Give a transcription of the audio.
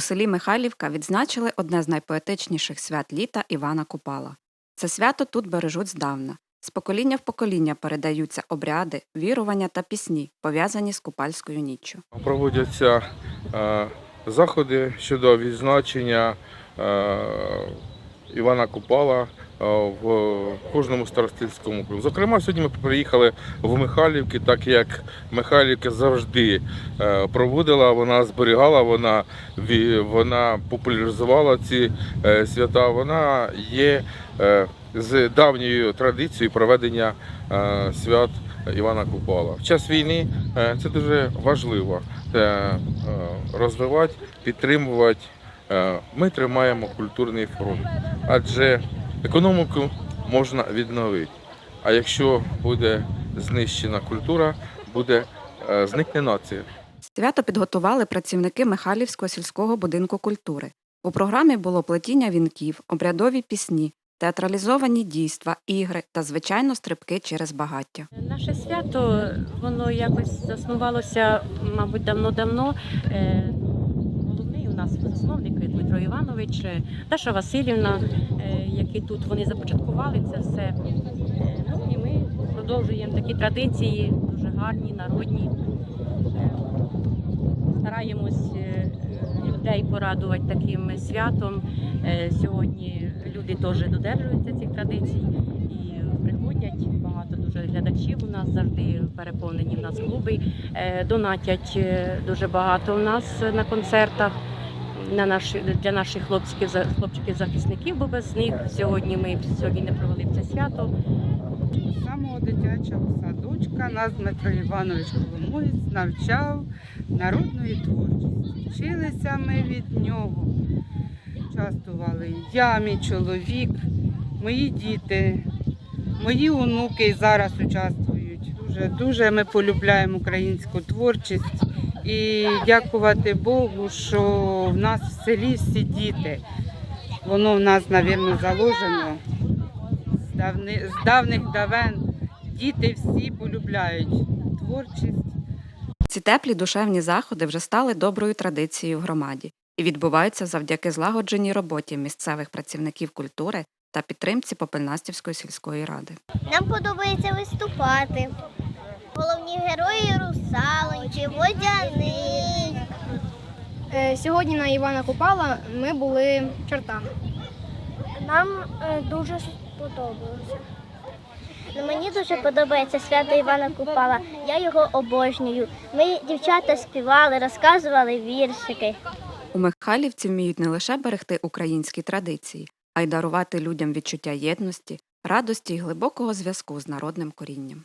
У селі Михайлівка відзначили одне з найпоетичніших свят літа Івана Купала. Це свято тут бережуть здавна. З покоління в покоління передаються обряди, вірування та пісні, пов'язані з купальською ніччю. Проводяться е, заходи щодо відзначення е, Івана Купала в кожному старостильському округу. Зокрема, сьогодні ми приїхали в Михайлівки, так як Михайлівка завжди е, проводила, вона зберігала, вона, вона популяризувала ці е, свята. Вона є е, з давньою традицією проведення свят Івана Купала. В час війни це дуже важливо розвивати, підтримувати. Ми тримаємо культурний фронт, адже економіку можна відновити. А якщо буде знищена культура, буде е, зникне нація. Свято підготували працівники Михайлівського сільського будинку культури. У програмі було плетіння вінків, обрядові пісні, театралізовані дійства, ігри та, звичайно, стрибки через багаття. Наше свято воно якось заснувалося, мабуть, давно-давно. Е, Головний у нас засновник Дмитро Іванович, е, Даша Васильівна, які тут вони започаткували це все. Ну і ми продовжуємо такі традиції, дуже гарні, народні. Е, Стараємось е, людей порадувати таким святом. Е, Сьогодні люди теж додержуються цих традицій і приходять багато дуже глядачів. У нас завжди переповнені в нас клуби. Донатять дуже багато у нас на концертах. На наші для наших хлопчиків за- хлопчиків захисників, бо без них сьогодні ми сьогодні не провели це свято. Самого дитячого садочка нас Дмитро Іванович Коломоєць навчав народної творчості. Вчилися ми від нього. Участвували я, мій чоловік, мої діти, мої онуки зараз участвують. Дуже, дуже ми полюбляємо українську творчість і дякувати Богу, що в нас в селі всі діти. Воно в нас, мабуть, заложено з, давни, з давних давен діти всі полюбляють творчість. Ці теплі душевні заходи вже стали доброю традицією в громаді і відбуваються завдяки злагодженій роботі місцевих працівників культури та підтримці Попельнастівської сільської ради. Нам подобається виступати. Головні герої русалоньки, водяний. Е, Сьогодні на Івана Купала ми були чортами. Нам е, дуже сподобалося. Ну, мені дуже подобається свято Івана Купала. Я його обожнюю. Ми дівчата співали, розказували віршики. У Михайлівці вміють не лише берегти українські традиції, а й дарувати людям відчуття єдності, радості й глибокого зв'язку з народним корінням.